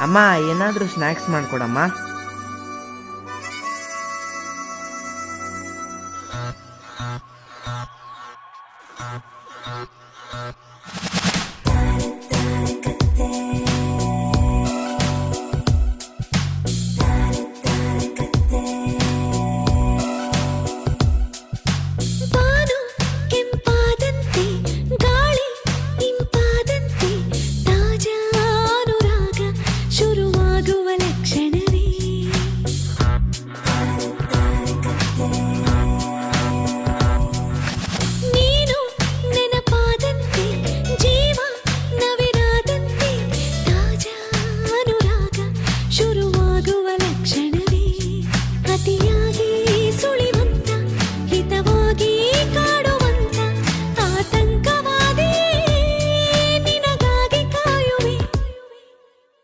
ಅಮ್ಮ ಏನಾದರೂ ಸ್ನ್ಯಾಕ್ಸ್ ಮಾಡಿಕೊಡಮ್ಮ. ಆಗುವ ಲಕ್ಷಣ